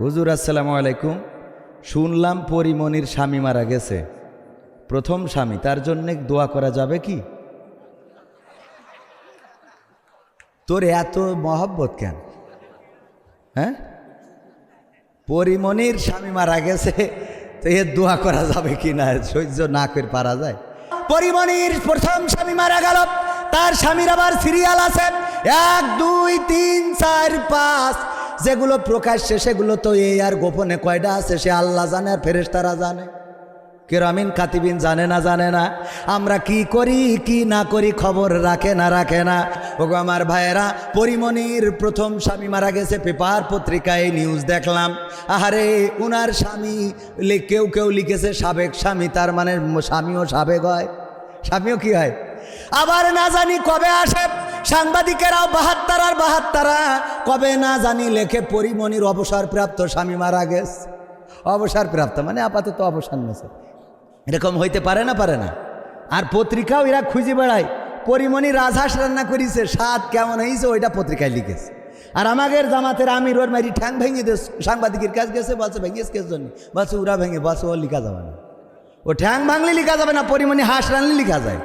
হুজুর, আসসালামু আলাইকুম। শুনলাম পরিমণির স্বামী মারা গেছে। প্রথম স্বামী, তার জন্য দোয়া করা যাবে কি? তোর এত মহব্বত কেন? হ্যাঁ? পরিমণির স্বামী মারা গেছে, তো এর দোয়া করা যাবে কি না? সহ্য না করে পারা যায়। পরিমণির প্রথম স্বামী মারা গেল, তার স্বামীর আবার সিরিয়াল আছে। এক, দুই, তিন, চার, পাঁচ। যেগুলো প্রকাশ্যে, সেগুলো তো এই আর গোপনে কয়টা আছে? সে আল্লাহ জানে আর ফেরেশতারা জানে। কেরামিন কাতিবিন জানে না জানে না। আমরা কি করি, কি না করি খবর রাখে না রাখে না। ওগো আমার ভাইয়েরা পরিমণির প্রথম স্বামী মারা গেছে, পেপার পত্রিকায় নিউজ দেখলাম। আহারে, উনার স্বামী কেউ কেউ লিখেছে, সাবেক স্বামী, তার মানে স্বামীও সাবেক হয়। স্বামীও কি হয়? আবার না জানি কবে আসে। সাংবাদিকেরাও বাহাত্তার আর বাহাত্তরা, কবে না জানি লেখে পরিমণির অবসরপ্রাপ্ত স্বামী মারা গেছে। অবসরপ্রাপ্ত মানে আপাতত অবসর নেছে এরকম হইতে পারে না পারে না। আর পত্রিকাও এরা খুঁজে বেড়ায়, পরিমণি রাজহাঁস রান্না করিছে, স্বাদ কেমন হয়েছে ওইটা পত্রিকায় লিখেছে। আর আমাদের জামাতের আমির ওর মারি ঠ্যাং ভেঙে দে সাংবাদিকের কাজ গেছে, বলছে ভেঙেছে কেস জন্য। বলছে ওরা ভেঙে। বলছে ও লিখা যাবে না। ও ঠ্যাং ভাঙলে লিখা যাবে না, পরিমণি হাঁস রানলে লিখা যায়।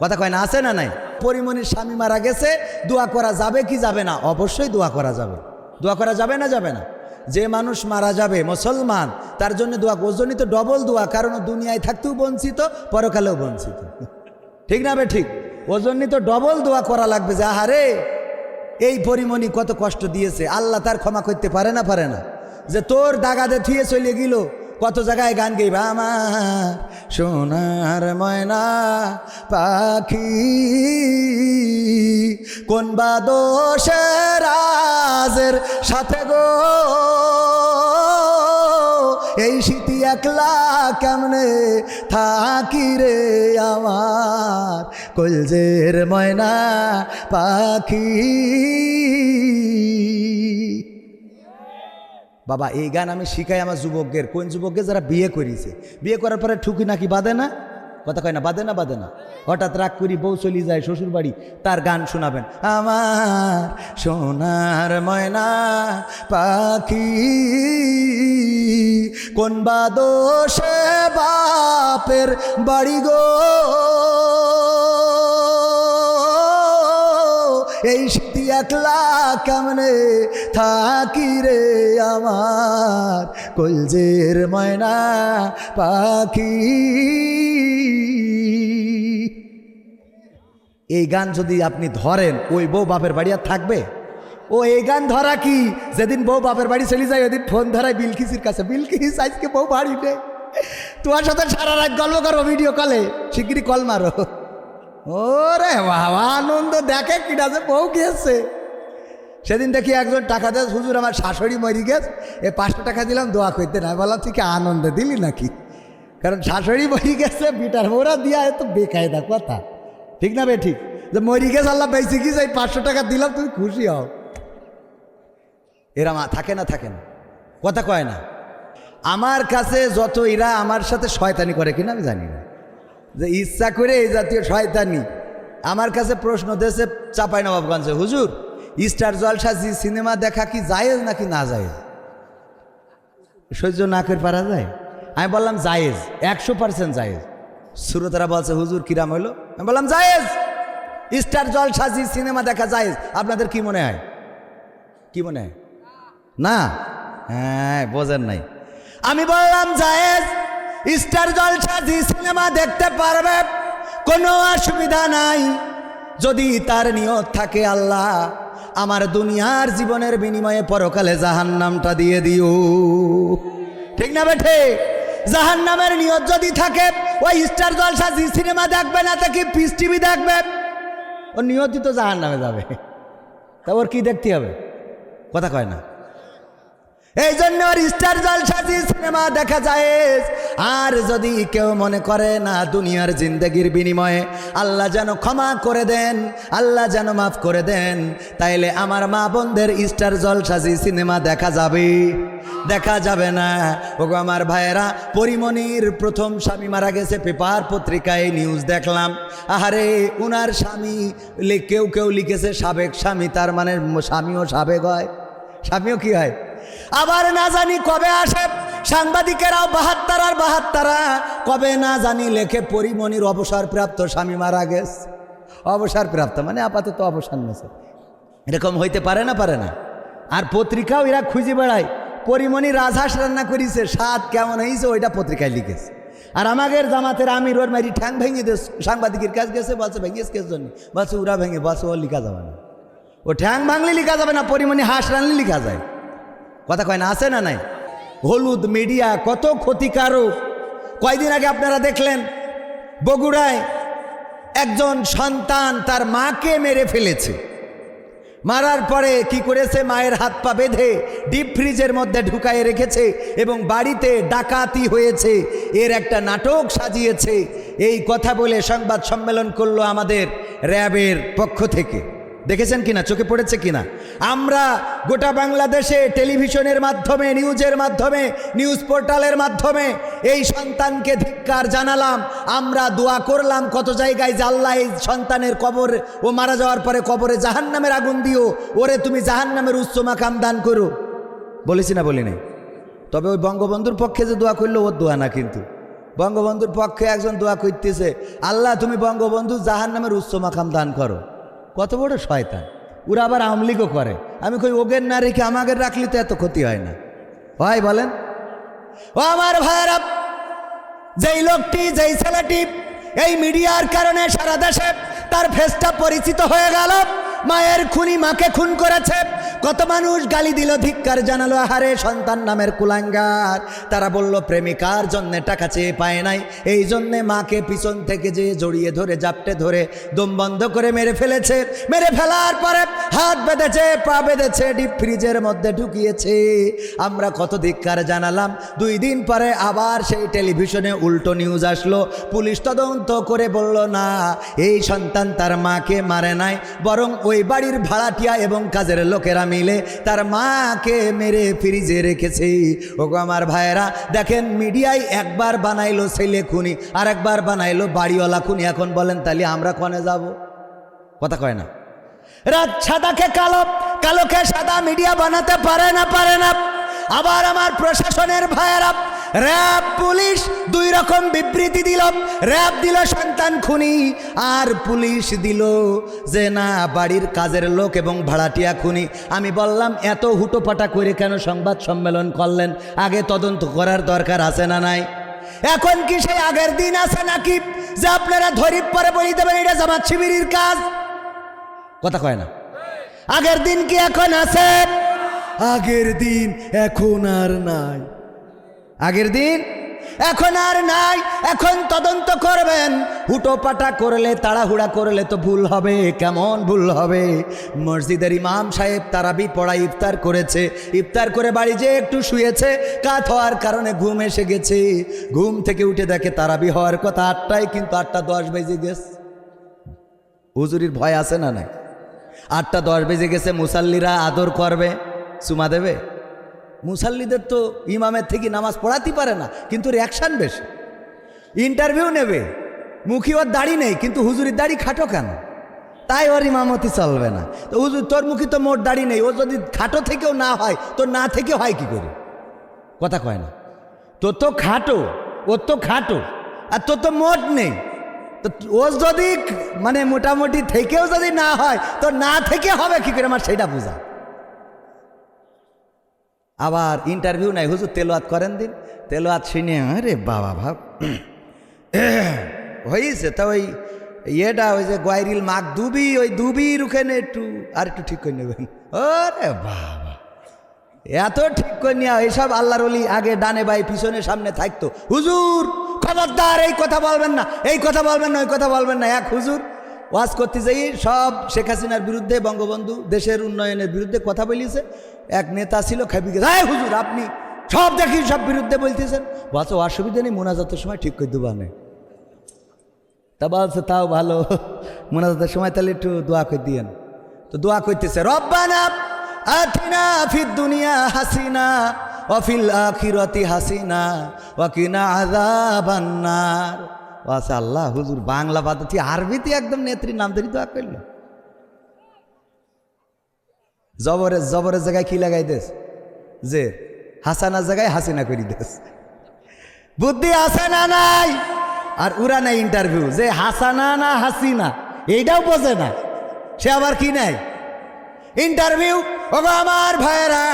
কথা কয় না, আছে না নাই? পরিমণির স্বামী মারা গেছে, দোয়া করা যাবে কি যাবে না? অবশ্যই দোয়া করা যাবে। দোয়া করা যাবে না যাবে না? যে মানুষ মারা যাবে, মুসলমান, তার জন্য দোয়া, ওর জন্যই তো ডবল দোয়া, কারণ দুনিয়ায় থাকতেও বঞ্চিত, পরকালেও বঞ্চিত। ঠিক না বে ঠিক? ওর তো ডবল দোয়া করা লাগবে যে, আহারে, এই পরিমণি কত কষ্ট দিয়েছে। আল্লাহ তার ক্ষমা করতে পারে না পারে না। যে তোর দাগাদে থুয়ে চলে গেল কত জায়গায় গান গাইবা আমার? সোনার ময়না পাখি। কোন বা দোষের সাথে গো? এই শীতি একলা কেমনে থাকি রে আমার? কলজের ময়না পাখি। বাবা, এই গান আমি শিখাই আমার যুবকদের। কোন যুবককে যারা বিয়ে করিছে বিয়ে করার পরে ঠুকি নাকি বাঁধে না? কথা কয় না, বাঁধে না বাঁধে না? হঠাৎ রাগ করি বউ চলি যায় শ্বশুর বাড়ি তার গান শোনাবেন। আমার সোনার ময়না পাখি, কোন বা দোষে বাপের বাড়ি গো? এই শীতি একলা কেমনে থাকি রে আমার? কলজের ময়না পাখি। এই গান যদি আপনি ধরেন, ওই বউ বাপের বাড়ি আর থাকবে? ও এই গান ধরা কি? যেদিন বউ বাপের বাড়ি চলে যায়, ওদিন ফোন ধরায় বিলকিসির কাছে, বিলকিস, আজকে বউ বাড়ি নেই। তোমার সাথে সারা রাত গল্প করো ভিডিও কলে শিগগিরি কল মারো। ওরে বাবা, আনন্দ দেখে যে বউ গিয়েছে। সেদিন দেখি একজন টাকা দেয়, হুজুর, আমার শাশুড়ি মরি গেছে। এ পাঁচশো টাকা দিলাম, দোয়া করতে না বললাম তুই কি আনন্দে দিলি নাকি? কারণ শাশুড়ি মরি গেছে, বিটার মোড়া দিয়া এত বেকায়দা কথা। ঠিক না বে, ঠিক? যে মরি গেছে, আল্লাহ বেঁচে গিয়েছে, এই পাঁচশো টাকা দিলাম, তুমি খুশি হও। এরা থাকে না থাকে না। কথা কয় না। আমার কাছে যত এরা আমার সাথে শয়তানি করে কিনা আমি জানি না। যে ইচ্ছা করে এই জাতীয় শয়তানি। আমার কাছে প্রশ্ন দিয়েছে চাপাই নবাবগঞ্জে, হুজুর, স্টার জলসা জি সিনেমা দেখা কি জায়েজ নাকি না জায়েজ? সহ্য না করে পারা যায়। আমি বললাম, জায়েজ, একশো পার্সেন্ট জায়েজ। শ্রোতারা বলছে, হুজুর, কিরাম হইল? আমি বললাম, জায়েজ। স্টার জলসা জি সিনেমা দেখা জায়েজ। আপনাদের কি মনে হয়? কি মনে হয়? না। হ্যাঁ বোঝেন নাই। আমি বললাম, জায়েজ। স্টার জলসা জি সিনেমা দেখতে পারবে, কোনো অসুবিধা নাই। যদি তার নিয়ত থাকে আল্লাহ, আমার দুনিয়ার জীবনের বিনিময়ে পরকালে জাহান নামটা দিয়ে দিও। ঠিক না বেঠে? জাহান নামের নিয়ত যদি থাকে, ওই স্টার জলসা জি সিনেমা দেখবে না তো কি পিস টিভি দেখবে। ও নিয়তই তো জাহান নামে যাবে। তা ওর কি দেখতে হবে? কথা কয় না। এই জন্য ওর স্টার জলসা জি সিনেমা দেখা যায় আর যদি কেউ মনে করে না দুনিয়ার জিন্দগির বিনিময়ে, আল্লাহ যেন ক্ষমা করে দেন, আল্লাহ যেন মাফ করে দেন, তাইলে আমার মা বোনদের স্টার জলসাজি সিনেমা দেখা যাবে। দেখা যাবে না। ওগো আমার ভাইয়েরা পরিমণির প্রথম স্বামী মারা গেছে পেপার পত্রিকায় নিউজ দেখলাম। আহারে, উনার স্বামী কেউ কেউ লিখেছে সাবেক স্বামী, তার মানে স্বামীও সাবেক হয়। স্বামীও কি হয়? আবার না জানি কবে আসে। সাংবাদিকেরাও বাহাত্তর আর বাহাত্তরা। কবে না জানি লেখে পরিমণির অবসরপ্রাপ্ত স্বামী মারা গেছে। অবসরপ্রাপ্ত মানে আপাতত অবসর নেছে এরকম হইতে পারে না পারে না। আর পত্রিকাও এরা খুঁজে বেড়ায়। পরিমণি রাজহাঁস রান্না করিছে, স্বাদ কেমন হয়েছে ওইটা পত্রিকায় লিখেছে। আর আমাদের জামাতের আমির ওর মারি ঠ্যাং ভেঙে দে সাংবাদিকের কাজ গেছে বলছে ভেঙেছে কেস জন্য। বলছে ওরা ভেঙে বলছে ও লিখা যাবে না। ও ঠ্যাং ভাঙলে লিখা যাবে না, পরিমণি হাঁস রানলে লিখা যায়। কথা কয় না, আছে না নাই? হলুদ মিডিয়া, কত ক্ষতিকারক। কয়দিন আগে আপনারা দেখলেন, বগুড়ায় একজন সন্তান তার মাকে মেরে ফেলেছে। মারার পরে কি করেছে? মায়ের হাত পা বেঁধে ডিপ ফ্রিজের মধ্যে ঢুকায় রেখেছে এবং বাড়িতে ডাকাতি হয়েছে। এর একটা নাটক সাজিয়েছে। এই কথা বলে সংবাদ সম্মেলন করল আমাদের র্যাবের পক্ষ থেকে। দেখেছেন কিনা? চোখে পড়েছে কিনা? আমরা গোটা বাংলাদেশে টেলিভিশনের মাধ্যমে, নিউজের মাধ্যমে, নিউজ পোর্টালের মাধ্যমে এই সন্তানকে ধিক্কার জানালাম। আমরা দোয়া করলাম কত জায়গায় যে এই সন্তানের কবর ও মারা যাওয়ার পরে কবরে জাহান নামের আগুন দিও। ওরে, তুমি জাহান নামের উচ্চ মাকাম দান করো। বলেছি না বলি নাই তবে ওই বঙ্গবন্ধুর পক্ষে যে দোয়া করল, ওর দোয়া না কিন্তু। বঙ্গবন্ধুর পক্ষে একজন দোয়া করতেছে, আল্লাহ, তুমি বঙ্গবন্ধু জাহান নামের উচ্চ মাকাম দান করো। কত বড় শয়তান। ওরা আবার আমলিগও করে। আমি কই, ওগের না রেখে আমাকে রাখলে তো এত ক্ষতি হয় না। ভাই বলেন। ও আমার ভাইয়েরা, যেই লোকটি, যেই ছেলেটি এই মিডিয়ার কারণে সারা দেশে তার ফেসটা পরিচিত হয়ে গেল। মায়ের খুনি মাকে খুন করেছে। কত মানুষ গালি দিল, ধিক্কার জানালো, আহারে সন্তান নামের কুলাঙ্গার। তারা বলল, প্রেমিকার জন্যে টাকা চেয়ে পায় নাই। এই জন্যে মাকে পিছন থেকে যে জড়িয়ে ধরে, জাপটে ধরে দম বন্ধ করে মেরে ফেলেছে। মেরে ফেলার পরে হাত বেঁধেছে, পা বেঁধেছে, ডিপ ফ্রিজের মধ্যে ঢুকিয়েছে। আমরা কত ধিক্কার জানালাম। দুই দিন পরে আবার সেই টেলিভিশনে উল্টো নিউজ আসলো। পুলিশ তদন্ত করে বলল, না, এই সন্তান তার মাকে মারে নাই, বরং ওই বাড়ির ভাড়াটিয়া এবং কাজের লোকেরা মিলে তার মাকে মেরে ফ্রিজে রেখেছে। ওগো আমার ভাইয়েরা, দেখেন মিডিয়ায় একবার বানাইলো ছেলে খুনি, আর একবার বানাইলো বাড়িওয়ালা খুনি। এখন বলেন তাহলে আমরা কনে যাব? কথা কয় না। রাত সাদাকে কালো, কালোকে সাদা মিডিয়া বানাতে পারে না পারে না। আবার আমার প্রশাসনের ভাইয়েরা র্যাব পুলিশ দুই রকম বিবৃতি দিল। র্যাব দিল সন্তান খুনি, আর পুলিশ দিল যে না, বাড়ির কাজের লোক এবং ভাড়াটিয়া খুনি। আমি বললাম, এত হুটোপাটা করে কেন সংবাদ সম্মেলন করলেন? আগে তদন্ত করার দরকার আছে না নাই? এখন কি সেই আগের দিন আছে নাকি? যে আপনারা ধরিপ পরে বলি দেবেন, এটা জামাত শিবিরের কাজ। কথা কয় না? আগের দিন কি এখন আছে? আগের দিন এখন আর নাই। আগের দিন? এখন আর নাই, এখন তদন্ত করবেন। হুটোপাটা করলে, তাড়াহুড়া করলে তো ভুল হবে, কেমন ভুল হবে? মসজিদের ইমাম সাহেব তারাবি পড়া ইফতার করেছে, ইফতার করে বাড়ি যে একটু শুয়েছে, কাত হওয়ার কারণে ঘুম এসে গেছে। ঘুম থেকে উঠে দেখে তারাবি হওয়ার কথা আটটায়, কিন্তু আটটা দশ বেজে গেছে। হুজুরির ভয় আছে না নাই? আটটা দশ বেজে গেছে, মুসাল্লিরা আদর করবে চুমা দেবে? মুসাল্লিদের তো ইমামের থেকে নামাজ পড়াতে পারে না, কিন্তু রিয়াকশান বেশি। ইন্টারভিউ নেবে, মুখী ওর দাড়ি নেই, কিন্তু হুজুরির দাড়ি খাটো কেন? তাই ওর ইমামতি চলবে না। তো হুজুর, তোর মুখী তো মোট দাড়ি নেই, ও যদি খাটো থেকেও না হয় তোর না থেকে হয় কি করে? কথা কয় না। তোর তো খাটো, ওর তো খাটো, আর তোর তো মোট নেই। তো ও যদি মানে মোটামুটি থেকেও যদি না হয়, তো না থেকে হবে কি করে? আমার সেটা বোঝা। আবার ইন্টারভিউ নাই। হুজুর তেলোয়াত করেন দিন। তেলোয়াত শুনে, আরে বাবা ভাব হয়েছে তা ওই ইয়েটা, ওই যে গোয়ারিল মাগ দুবি, ওই দুবি রুখেন একটু, আর একটু ঠিক করে নেবেন। ওরে বাবা। এত ঠিক করে নেওয়া এইসব আল্লাহর অলি আগে ডানে বাই পিছনে সামনে থাকতো। হুজুর, খবরদার, এই কথা বলবেন না, এই কথা বলবেন না, ওই কথা বলবেন না। এক হুজুর ওয়াজ করতে যাই, সব শেখ হাসিনার বিরুদ্ধে, বঙ্গবন্ধু দেশের উন্নয়নের বিরুদ্ধে কথা বলিয়েছে এক নেতা ছিল খাবি হ্যাঁ হুজুর, আপনি সব দেখি, সব বিরুদ্ধে বলতেছেন। বলছে, অসুবিধা নেই, মোনাজাতের সময় ঠিক করে দেবো আমি। তা বলছে, তাও ভালো, মোনাজাতের সময় তাহলে একটু দোয়া করে দিয়েন। তো দোয়া করতেছে, রব্বানা আতিনা ফিদ দুনিয়া হাসিনা অফিল আখিরতি হাসিনা ওয়াকিনা আচ্ছা আল্লাহ, হুজুর, বাংলা বাদতি আরবিতে একদম নেত্রীর নাম ধরে দোয়া করল। জবরের জবরের জায়গায় কি লাগাই দেশ যে, হাসানার জায়গায় হাসিনা করি দেস। বুদ্ধি আছে না নাই? আর উরা নাই ইন্টারভিউ যে হাসানা না হাসিনা, এইটাও বোঝে না। সে আবার কি নাই ইন্টারভিউ। ওগো আমার ভাইয়েরা,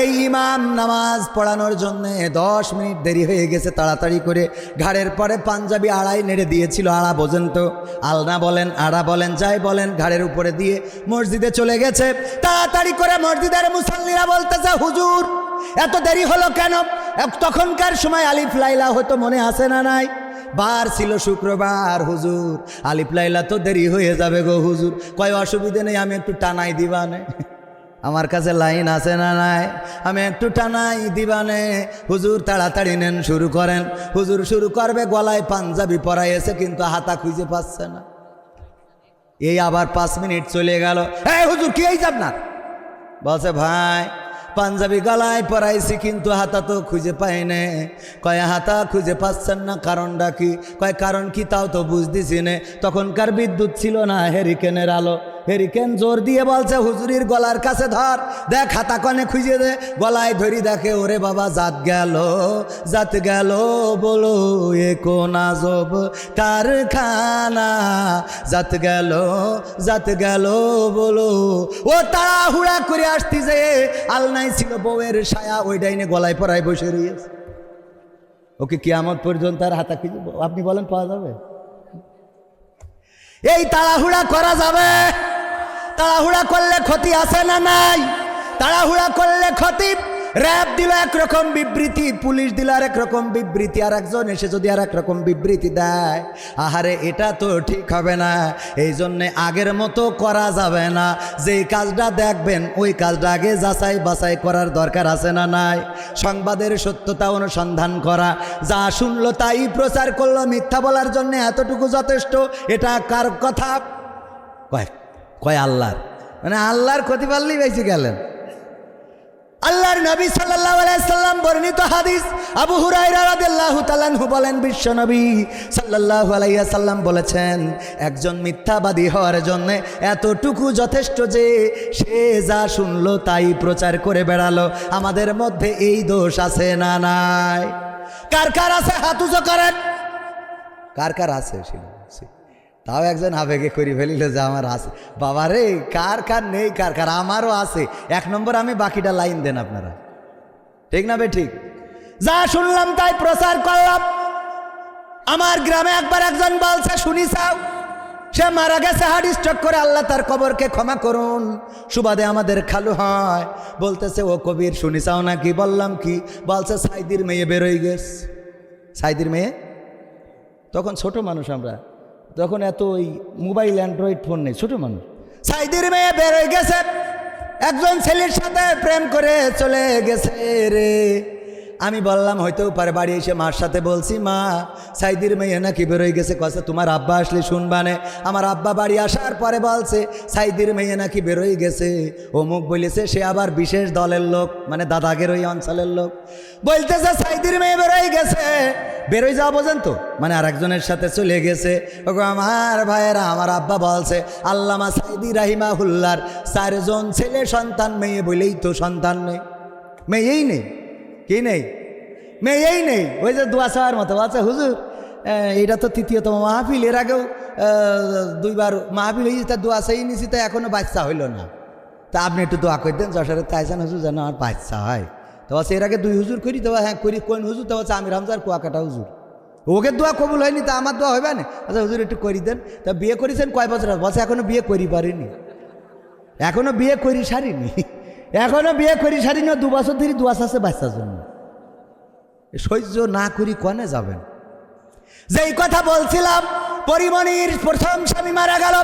এই ইমাম নামাজ পড়ানোর জন্য দশ মিনিট দেরি হয়ে গেছে তাড়াতাড়ি করে। ঘাড়ের পরে পাঞ্জাবি আড়াই নেড়ে দিয়েছিল, আড়া বোঝেন তো আলনা বলেন, আড়া বলেন, যাই বলেন, ঘাড়ের উপরে দিয়ে মসজিদে চলে গেছে। তাড়াতাড়ি করে মসজিদের মুসল্লিরা বলতেছে, হুজুর, এত দেরি হলো কেন? তখনকার সময় আলিফ লাইলা হতো মনে আসে না নাই। বার ছিল শুক্রবার, হুজুর। আলিফ লাইলা তো দেরি হয়ে যাবে গো হুজুর। কয় অসুবিধে নেই, আমি একটু টানাই দিবানে। আমার কাছে লাইন আছে না নাই? আমি একটু টানাই দিবানে। হুজুর, তাড়াতাড়ি নেন, শুরু করেন। হুজুর, শুরু করবে, গলায় পাঞ্জাবি পরাইছে কিন্তু হাতা খুঁজে পাচ্ছে না। এই আবার পাঁচ মিনিট চলে গেল। হ্যাঁ হুজুর, কি এই আপনার বলছে, ভাই পাঞ্জাবি গলায় পরাইছি, কিন্তু হাতা তো খুঁজে পাই নে। কয়, হাতা খুঁজে পাচ্ছেন না কারণটা কি? কয়, কারণ কি তাও তো বুঝতেছি নে। তখনকার বিদ্যুৎ ছিল না, হেরিকেনের আলো। হেরিকেন জোর দিয়ে বলছে, হুজুরির গলার কাছে ধর, দেখ হাতা কনে খুঁজে দে। গলায় ধরি দেখে, ওরে বাবা, জাত গেল জাত গেল বলো, এ কোন আজব কারখানা। জাত গেল জাত গেল বলো। ও তাড়াহুড়া করে আসতি যে আলনাই ছিল বউয়ের ছায়া, ওই ডাইনে গলায় পরায় বসে রয়েছে ওকে কিয়ামত পর্যন্ত আর হাতা খুঁজে আপনি বলেন, পাওয়া যাবে? এই তাড়াহুড়া করা যাবে। তাড়াহুড়া করলে ক্ষতি আছে না নাই? তাড়াহুড়া করলে ক্ষতি র্যাব দিল একরকম বিবৃতি, পুলিশ দিল আর একরকম বিবৃতি আর একজন এসে যদি আর একরকম বিবৃতি দেয়, আহারে এটা তো ঠিক হবে না, এই জন্যে আগের মতো করা যাবে না। যেই কাজটা দেখবেন, ওই কাজটা আগে যাচাই বাছাই করার দরকার আছে না নাই? সংবাদের সত্যতা অনুসন্ধান করা, যা শুনলো তাই প্রচার করল, মিথ্যা বলার জন্য এতটুকু যথেষ্ট, এটা কার কথা? কয় কয় আল্লাহর? মানে আল্লাহর ক্ষতি পারলেই বেশি গেলেন। আল্লাহর নবী সাল্লাল্লাহু আলাইহি সাল্লাম বর্ণিত হাদিস। আবু হুরায়রা রাদিয়াল্লাহু তাআলাহু বলেন, বিশ্ব নবী আলাইহি সাল্লাম বলেছেন, একজন মিথ্যাবাদী হওয়ার জন্য এতটুকু যথেষ্ট যে সে যা শুনলো তাই প্রচার করে বেড়ালো। আমাদের মধ্যে এই দোষ আছে না নাই? কার কার আছে হাতুজো করেন? কার কার আছে সেটা তাও একজন আবেগে করি ফেলিল যে আমার আছে। বাবা রে কার কার নেই, কার কার? আমারও আছে। এক নম্বর আমি বাকিটা লাইন দেন আপনারা। ঠিক না বে, ঠিক? যা শুনলাম তাই প্রচার করলাম। আমার গ্রামে একবার একজন বলছে, শুনি সে মারা গেছে হার্ট স্ট্রোক করে আল্লাহ তার কবরকে ক্ষমা করুন। সুবাদে আমাদের খালু হয়। বলতেছে, ও কবির, শুনি চাও নাকি বললাম কি? বলছে, সাইদির মেয়ে বেরোই গেছে। সাইদির মেয়ে? তখন ছোট মানুষ আমরা। তখন এত ওই মোবাইল অ্যান্ড্রয়েড ফোন নেই, ছোটো মানুষ। সাইদির মেয়ে বেরোয় গেছে, একজন ছেলের সাথে প্রেম করে চলে গেছে রে। আমি বললাম হয়তো পারে বাড়ি এসে মার সাথে বলছি, মা, সাইদির মেয়ে নাকি বেরোয় গেছে কছে তোমার আব্বা আসলে শুনবানে আমার আব্বা বাড়ি আসার পরে বলছে, সাইদির মেয়ে নাকি বেরোয় গেছে। অমুক বলেছে, সে আবার বিশেষ দলের লোক মানে দাদাগের ওই অঞ্চলের লোক। বলতেছে, সাইদির মেয়ে বেরোয় গেছে। বেরোয় যাওয়া বোঝেন তো মানে আরেকজনের সাথে চলে গেছে। ওগো আমার ভাইয়েরা, আমার আব্বা বলছে, আল্লামা সাইদি রাহিমা হুল্লার চারজন ছেলে সন্তান, মেয়ে বলেই তো সন্তান নেই। মেয়েই নেই। কি নেই? মেয়েই নেই। ওই যে দোয়া চাওয়ার মতো। আচ্ছা হুজুর এটা তো তৃতীয়তম মাহফিল। এর আগেও দুইবার মাহফিল হয়েছে, তা দোয়া চাই নিছি, তা এখনও বাচ্চা হইল না। তা আপনি একটু দোয়া করে দেন, যশোরের তাইসান হুজুর যেন আমার বাচ্চা হয়। তো বলছে এর আগে দুই হুজুর করি, তো হ্যাঁ করি কোন হুজুর? তো বলছে আমি রামজার কুয়াকাটা হুজুর। ওকে দোয়া কবুল হয়নি, তা আমার দোয়া হবে না? আচ্ছা হুজুর, একটু করি দেন। তা বিয়ে করেছেন কয় বছর? বলছে, এখনও বিয়ে করি পারিনি। এখনও বিয়ে করি সারিনি। এখনও বিয়ে করি সারিনি ও দু বছর ধরে দুয়াশ আছে বাচ্চার জন্য। সহ্য না করি কনে যাবেন? যেই কথা বলছিলাম পরিমণির প্রথম স্বামী মারা গেল,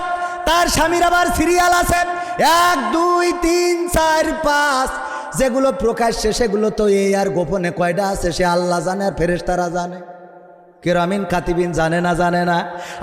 তার স্বামীর আবার সিরিয়াল আছে। এক, দুই, তিন, চার, পাঁচ। যেগুলো প্রকাশ্যে, সেগুলো তো এই আর গোপনে কয়টা আছে, সে আল্লাহ জানে আর ফেরেস্তারা জানে। কেরামিন কাতিবিন জানে না জানে না।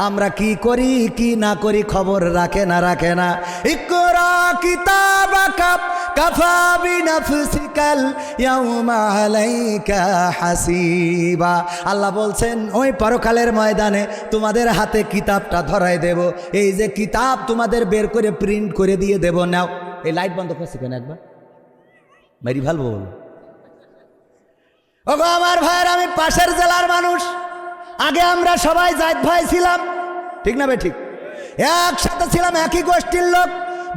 আমরা কি করি, কি না করি খবর রাখে না রাখে না। ইকরা কিতাবাকা কাফা বিনাফসিকাল ইয়াউমা আলাইকা হাসিবা। আল্লাহ বলছেন, ওই পরকালের ময়দানে তোমাদের হাতে কিতাবটা ধরাই দেব। এই যে কিতাব তোমাদের বের করে প্রিন্ট করে দিয়ে দেব। নাও, এই লাইট বন্ধ করছে কেন একবার? মারি ভালো বল। ওগো আমার ভাইয়ের, আমি পাশের জেলার মানুষ। আগে আমরা সবাই জায়দ ভাই ছিলাম। ঠিক না বে ঠিক? একসাথে ছিলাম একই গোষ্ঠীর লোক,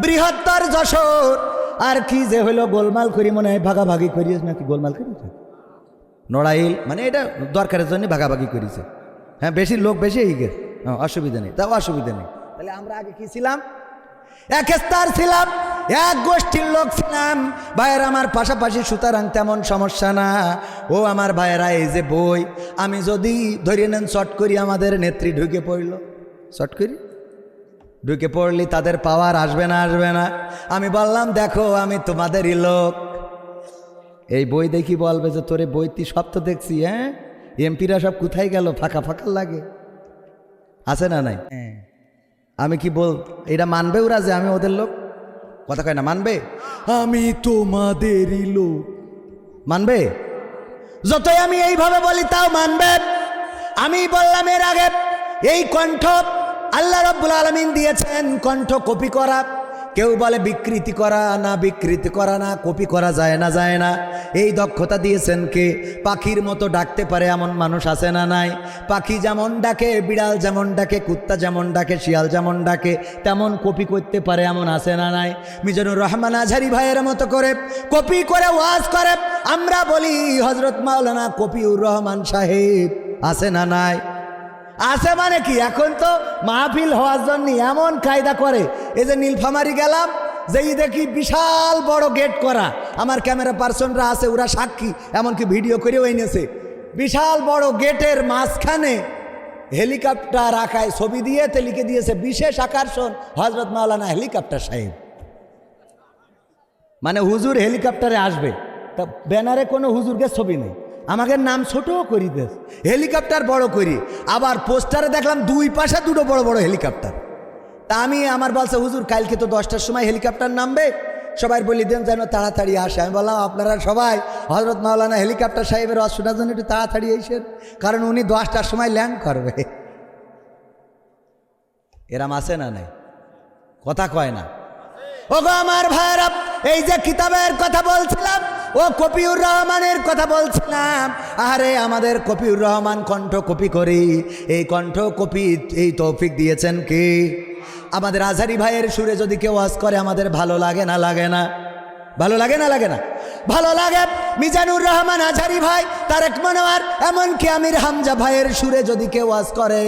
বৃহত্তর যশোর। আর কি যে হলো গোলমাল করি মনে হয় ভাগাভাগি করিস নাকি? গোলমাল করিস নড়াইল মানে এটা দরকারের জন্য ভাগাভাগি করেছে। হ্যাঁ বেশি লোক বেশি হ্যাঁ অসুবিধা নেই, তাও অসুবিধা নেই। তাহলে আমরা আগে কি ছিলাম? এক ছিলাম এক গোষ্ঠীর লোক ছিলাম ভাইয়ের আমার পাশাপাশি সুতরাং তেমন সমস্যা না। ও আমার ভাইয়েরা এই যে বই আমি যদি ধরে নেন শর্ট করি আমাদের নেত্রী ঢুকে পড়ল। শর্ট করি? ঢুকে পড়লি তাদের পাওয়ার আসবে না আসবে না। আমি বললাম দেখো আমি তোমাদেরই লোক। এই বই দেখি বলবে যে তোরে বই তুই সব তো দেখছি হ্যাঁ? এমপিরা সব কোথায় গেল? ফাঁকা ফাঁকা লাগে। আছে না নাই? আমি কি বল এটা মানবে ওরা যে আমি ওদের লোক? কথা কয় না, মানবে? আমি তোমাদেরই লোক। মানবে? যতই আমি এইভাবে বলি, তাও মানবে। আমি বললাম এর আগে, এই কণ্ঠ আল্লাহ রব্বুল আলমিন দিয়েছেন কণ্ঠ কপি করা। কেউ বলে বিকৃতি করা না, বিকৃতি করা না, কপি করা যায় না যায় না। এই দক্ষতা দিয়েছেন কে? পাখির মতো ডাকতে পারে এমন মানুষ আছে না নাই? পাখি যেমন ডাকে, বিড়াল যেমন ডাকে, কুত্তা যেমন ডাকে, শিয়াল যেমন ডাকে, তেমন কপি করতে পারে এমন আছে না নাই? মিজানুর রহমান আঝারি ভাইয়ের মতো করে কপি করে ওয়াজ করে, আমরা বলি হজরত মাওলানা কপিউর রহমান সাহেব আছে না নাই? আছে মানে কি? এখন তো মাহফিল হওয়ার জন্য এমন কায়দা করে, এই যে নীলফামারি গেলাম, যেই দেখি বিশাল বড় গেট করা। আমার ক্যামেরা পার্সনরা আছে, ওরা সাক্ষী, এমনকি ভিডিও করেও এনেছে। বিশাল বড় গেটের মাঝখানে হেলিকপ্টার আঁকায় ছবি দিয়ে তে লিখে দিয়েছে, বিশেষ আকর্ষণ হজরত মাওলানা হেলিকপ্টার সাহেব। মানে হুজুর হেলিকপ্টারে আসবে। তা ব্যানারে কোনো হুজুরকে ছবি নেই। আমাকে নাম ছোট করি দেশ হেলিকপ্টার বড় করি। আবার পোস্টারে দেখলাম দুই পাশে দুটো বড় বড় হেলিকপ্টার। তা আমি আমার বলছে হুজুর, কালকে তো দশটার সময় হেলিকপ্টার নামবে। সবাই বলি, দেন যেন তাড়াতাড়ি আসে। আমি বললাম, আপনারা সবাই হজরত মাওলানা হেলিকপ্টার সাহেবের অসুবিধার জন্য একটু তাড়াতাড়ি এসেন, কারণ উনি দশটার সময় ল্যান্ড করবে। এরাম আছে না নাই? কথা কয় না। ওগো আমার ভাইরা এই যে কিতাবের কথা বলছিলাম ও কপিউর রহমানের কথা বলছিলাম। আরে আমাদের কপিউর রহমান কণ্ঠ কপি করি। এই কণ্ঠ কপি, এই তৌফিক দিয়েছেন কে? আমাদের আজারি ভাইয়ের সুরে যদি কেউ ওয়াজ করে, আমাদের ভালো লাগে না লাগে না? ভালো লাগে না লাগে না? ভালো লাগে মিজানুর রহমান আঝারি ভাই, তারেক মনোয়ার, এমনকি আমির হামজা ভাইয়ের সুরে যদি কেউ ওয়াজ করে,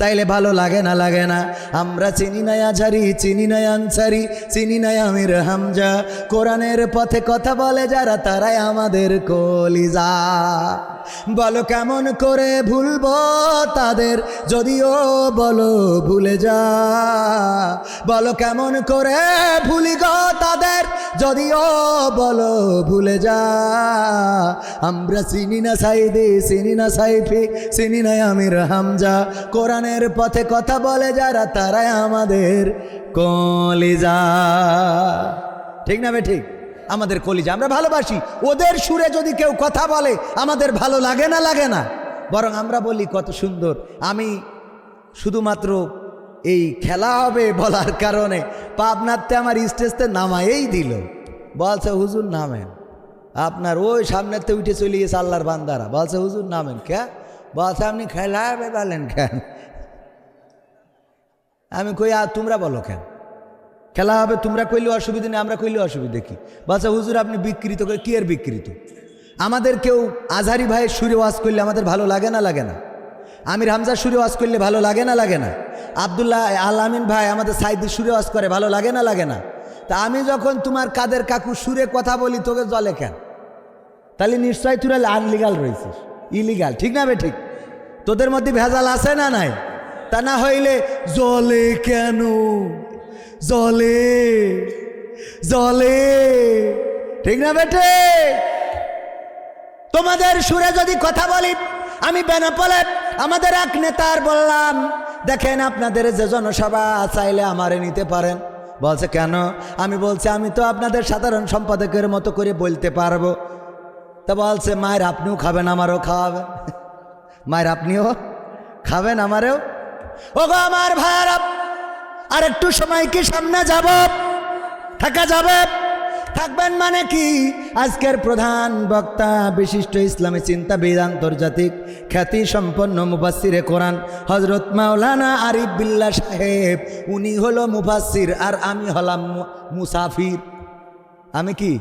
তাইলে ভালো লাগে না লাগে না। আমরা চিনি নাই আজারি চিনি নাই আনসারি, চিনি নাই আমির হামজা। কোরআনের পথে কথা বলে যারা, তারাই আমাদের কলিজা। বলো কেমন করে ভুলবো তাদের, যদিও বলো ভুলে যা। বলো কেমন করে ভুলি গো তাদের, যদিও বলো ভুলে যা। আমরা চিনি না সাইদি, চিনি না সাইফি, চিনি না আমির হামজা। কোরআনের পথে কথা বলে যারা, তারাই আমাদের কলিজা। ঠিক না ঠিক আমাদের কলিজা। আমরা ভালোবাসি। ওদের সুরে যদি কেউ কথা বলে, আমাদের ভালো লাগে না লাগে না। বরং আমরা বলি, কত সুন্দর। আমি শুধুমাত্র এই খেলা হবে বলার কারণে পাবনাতে আমার স্টেজতে নামায়েই দিল। বলছে, হুজুর, নামেন। আপনার ওই সামনেতে উঠে চলে গেছে আল্লাহর বান্দারা। বলছে, হুজুর, নামেন কে? বলছে, আপনি খেলা বলেন কেন? আমি কই, আর তোমরা বলো কেন? খেলা হবে, তোমরা কইলে অসুবিধা নেই, আমরা কইলে অসুবিধা কি? বাচ্চা হুজুর, আপনি বিকৃত করে কি আর বিকৃত? আমাদের কেউ আজহারি ভাইয়ের সুরে ওয়াজ করলে আমাদের ভালো লাগে না লাগে না। আমির হামজার সুরে ওয়াজ করলে ভালো লাগে না লাগে না। আবদুল্লাহ আল আমিন ভাই আমাদের সাইদের সুরে ওয়াজ করে, ভালো লাগে না লাগে না। তা আমি যখন তোমার কাদের কাকু সুরে কথা বলি, তোকে জলে কেন? তাহলে নিশ্চয় তুই আনলিগাল রয়েছিস। ইলিগাল ঠিক না বে ঠিক? তোদের মধ্যে ভেজাল আছে না নাই? তা না হইলে জলে কেন? জলে জলে, ঠিক না বেটে তোমাদের সুরে যদি কথা বলি, আমি বেনাপলে আমাদের এক নেতার বললাম, দেখেন আপনাদের যে জনসভা চাইলে আমারে নিতে পারেন। বলছে, কেন? আমি বলছি, আমি তো আপনাদের সাধারণ সম্পাদকের মতো করে বলতে পারব। তা বলছে, মায়ের আপনিও খাবেন, আমারও খাওয়াবেন মায়ের আপনিও খাবেন, আমারও। ও গো আমার ভাইয়ারা আর একটু সময় কি সামনে যাব? থাকা যাবে? থাকবেন মানে কি? আজকের প্রধান বক্তা বিশিষ্ট ইসলামী চিন্তাবিদ, আন্তর্জাতিক খ্যাতি সম্পন্ন মুফাসিরে কোরআন হজরত মাওলানা আরিফ বিল্লা সাহেব। উনি হলো মুফাসির আর আমি হলাম মুসাফির। আমি কি?